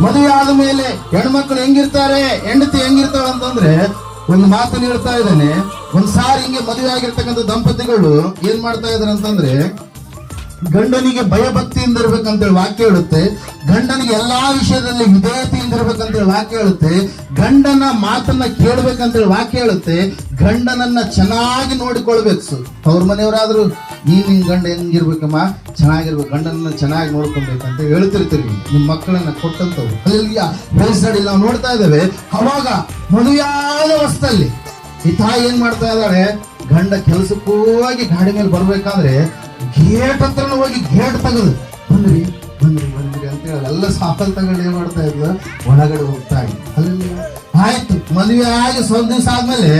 ಮದುವೆ ಆದ ಮೇಲೆ ಹೆಣ್ಮಕ್ಳು ಹೆಂಗಿರ್ತಾರೆ, ಹೆಂಡತಿ ಹೆಂಗಿರ್ತಾಳೆ ಅಂತಂದ್ರೆ ಒಂದು ಮಾತನ್ನು ಹೇಳ್ತಾ ಇದ್ದಾನೆ. ಒಂದ್ ಸಾರಿ ಹಿಂಗೆ ಮದುವೆ ಆಗಿರ್ತಕ್ಕಂಥ ದಂಪತಿಗಳು ಏನ್ ಮಾಡ್ತಾ ಇದಾರೆ ಅಂತಂದ್ರೆ, ಗಂಡನಿಗೆ ಭಯಭಕ್ತಿಯಿಂದ ಇರ್ಬೇಕಂತೇಳಿ ವಾಕ್ಯ ಹೇಳುತ್ತೆ. ಗಂಡನಿಗೆ ಎಲ್ಲಾ ವಿಷಯದಲ್ಲಿ ವಿಧೇಯತೆಯಿಂದ ಇರ್ಬೇಕಂತೇಳಿ ವಾಕ್ಯ ಹೇಳುತ್ತೆ. ಗಂಡನ ಮಾತನ್ನ ಕೇಳ್ಬೇಕಂತೇಳಿ ವಾಕ್ಯ ಹೇಳುತ್ತೆ. ಗಂಡನನ್ನ ಚೆನ್ನಾಗಿ ನೋಡಿಕೊಳ್ಬೇಕು. ಅವ್ರ ಮನೆಯವರಾದ್ರೂ ನೀನ್ ಹಿಂಗೆ ಗಂಡ ಹೆಂಗಿರ್ಬೇಕಮ್ಮ ಚೆನ್ನಾಗಿರ್ಬೇಕು. ಗಂಡನನ್ನ ಚೆನ್ನಾಗಿ ನೋಡ್ಕೊಬೇಕಂತ ಹೇಳ್ತಿರ್ತೀರಿ. ನಿಮ್ಮ ಮಕ್ಕಳನ್ನ ಕೊಟ್ಟಂತವ್ರು. ಅಲ್ಲಿಯ ಬೆಳೆಸಾಡಿ ನಾವು ನೋಡ್ತಾ ಇದ್ದೇವೆ. ಅವಾಗ ಮದುವೆಯಾದ ವಸ್ತಲ್ಲಿ ಈ ತಾಯಿ ಏನ್ ಮಾಡ್ತಾ ಇದ್ದಾಳೆ? ಗಂಡ ಕೆಲಸಕ್ಕೋಗಿ ಹೋಗಿ ಗಾಡಿ ಮೇಲೆ ಬರ್ಬೇಕಾದ್ರೆ ಗೇಟ್ ಹತ್ರನ ಹೋಗಿ ಗೇಟ್ ತೆಗೆದು, ಬಂದ್ರಿ ಬಂದ್ರಿ ಬಂದ್ರಿ ಅಂತ ಹೇಳಿ ಎಲ್ಲ ಸಾಫಲ್ ತಗೊಂಡು ಏನ್ ಮಾಡ್ತಾ ಇದ್ಲು? ಒಳಗಡೆ ಹೋಗ್ತಾ ಇದ್ವಿ ಅಲ್ಲಿ ಮದುವೆ ಆಗಿ ಸ್ವಲ್ಪ ದಿವಸ ಆದ್ಮೇಲೆ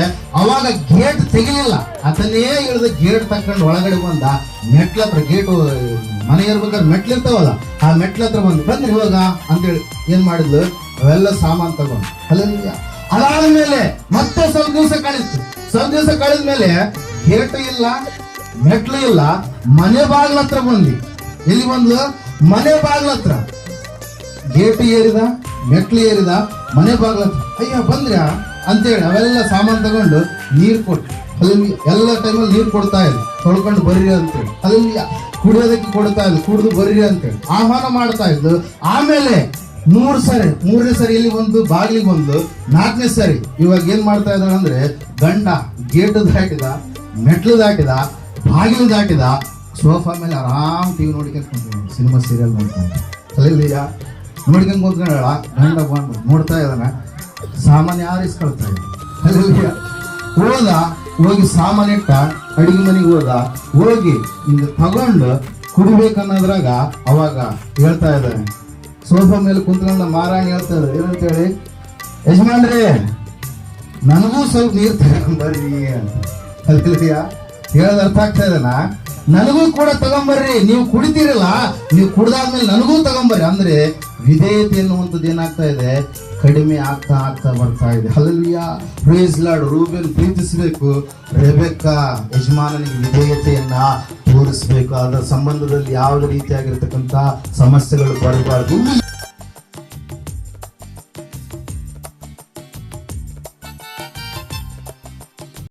ಅವಾಗ ಗೇಟ್ ತೆಗಿಲಿಲ್ಲ. ಅದನ್ನೇ ಇಳಿದ ಗೇಟ್ ತಕೊಂಡು ಒಳಗಡೆ ಬಂದ. ಮೆಟ್ಲ ಹತ್ರ ಗೇಟ್ ಮನೆ ಇರ್ಬೇಕಾದ್ರೆ ಮೆಟ್ಲಿರ್ತಾವಲ್ಲ ಆ ಮೆಟ್ಲ ಹತ್ರ ಬಂದು ಬಂದ್ರಿ ಇವಾಗ, ಅಂತೇಳಿ ಏನ್ ಮಾಡಿದ್ಲು? ಅವೆಲ್ಲ ಸಾಮಾನ್ ತಗೊಂಡು. ಅಲ್ಲ ಅದಾದ ಮೇಲೆ ಮತ್ತೆ ಸ್ವಲ್ಪ ದಿವಸ ಕಳೀತು ಸ್ವಲ್ಪ ದಿವಸ ಕಳೆದ ಮೇಲೆ ಗೇಟು ಇಲ್ಲ, ಮೆಟ್ಲು ಇಲ್ಲ, ಮನೆ ಬಾಗ್ಲ ಹತ್ರ ಬಂದ್ವಿ. ಎಲ್ಲಿ ಬಂದ್ಲು? ಮನೆ ಬಾಗ್ಲ ಹತ್ರ ಗೇಟ್ ಏರಿದ? ಮೆಟ್ಲು ಏರಿದ ಮನೆ ಬಾಗ್ಲ ಅಯ್ಯ, ಬಂದ್ರ್ಯಾ? ಅಂತೇಳಿ ಅವೆಲ್ಲ ಸಾಮಾನು ತಗೊಂಡು ನೀರು ಕೊಟ್ಟು ಅಲ್ಲಿ ಎಲ್ಲ ಟೈಮಲ್ಲಿ ನೀರು ಕೊಡ್ತಾ ಇದ್ರು ತೊಳ್ಕೊಂಡು ಬರ್ರಿ ಅಂತೇಳಿ. ಅಲ್ಲಿ ಕುಡಿಯೋದಕ್ಕೆ ಕೊಡ್ತಾ ಇಲ್ಲ, ಕುಡಿದು ಬರ್ರಿ ಅಂತೇಳಿ. ಆಹ್ವಾನ ಮಾಡ್ತಾ ಇದ್ದು ಆಮೇಲೆ ಮೂರು ಸರಿ, ಮೂರನೇ ಸರಿ ಇಲ್ಲಿ ಬಂದು, ಬಾಗಿಲಿಗೆ ಬಂದು, ನಾಲ್ಕನೇ ಸರಿ ಇವಾಗ ಏನು ಮಾಡ್ತಾ ಇದ್ದಾರೆ ಅಂದ್ರೆ ಗಂಡ ಗೇಟ್ ದಾಟಿದ, ಮೆಟ್ಲು ದಾಟಿದ, ಬಾಗಿಲು ದಾಟಿದ, ಸೋಫಾ ಮೇಲೆ ಆರಾಮ್ ಟಿವಿ ನೋಡ್ಕೊಂಡು ಸಿನಿಮಾ ಸೀರಿಯಲ್ ನೋಡ್ಕೊಂಡು. ಅಲ್ಲಿಯ ನೋಡ್ಕೊಂಡು ಕೂತ್ಕೊಂಡಳ ಗಂಡ ಬಂದು ನೋಡ್ತಾ ಇದ್ದಾನೆ. ಸಾಮಾನ್ಯ ಆರಿಸ್ಕೊಳ್ತಾ ಇದ್ದ ಹೋದ, ಹೋಗಿ ಸಾಮಾನು ಇಟ್ಟ, ಅಡಿಗೆ ಮನೆಗೆ ಹೋದ, ಹೋಗಿ ಹಿಂಗ ತಗೊಂಡು ಕುಡಿಬೇಕನ್ನೋದ್ರಾಗ ಅವಾಗ ಹೇಳ್ತಾ ಇದ್ದಾನೆ. ಸೋಫಾ ಮೇಲೆ ಕುಂತ್ಕೊಂಡ ಮಾರಾಣಿ ಹೇಳ್ತಾ ಇದ್ದಾರೆ ಏನಂತ ಹೇಳಿ ಯಜಮಾನ್ರೇ, ನನಗೂ ಸ್ವಲ್ಪ ನೀರು ಅಂತ. ಅಲ್ಲಿಯ ಹೇಳೋದು ಅರ್ಥ ಆಗ್ತಾ ಇದೆನಾ? ನನಗೂ ಕೂಡ ತಗೊಂಬರ್ರಿ. ನೀವು ಕುಡಿತೀರಲ್ಲ, ನೀವು ಕುಡ್ದಾದ್ಮೇಲೆ ನನಗೂ ತಗೊಂಬರ್ರಿ. ಅಂದ್ರೆ ವಿಧೇಯತೆ ಎನ್ನುವಂಥದ್ದು ಏನಾಗ್ತಾ ಇದೆ? ಕಡಿಮೆ ಆಗ್ತಾ ಆಗ್ತಾ ಬರ್ತಾ ಇದೆ. ಅಲ್ಲಿಯ ಪ್ರೇಸ್ ಲಾಡ್ ರೂಬೆನ್ ಪ್ರೀತಿಸಬೇಕು. ರೆಬೆಕ್ಕ, ಯಜಮಾನನಿಗೆ ವಿಧೇಯತೆಯನ್ನ ತೋರಿಸ್ಬೇಕು. ಅದರ ಸಂಬಂಧದಲ್ಲಿ ಯಾವುದೇ ರೀತಿಯಾಗಿರ್ತಕ್ಕಂಥ ಸಮಸ್ಯೆಗಳು ಬರಬಾರ್ದು.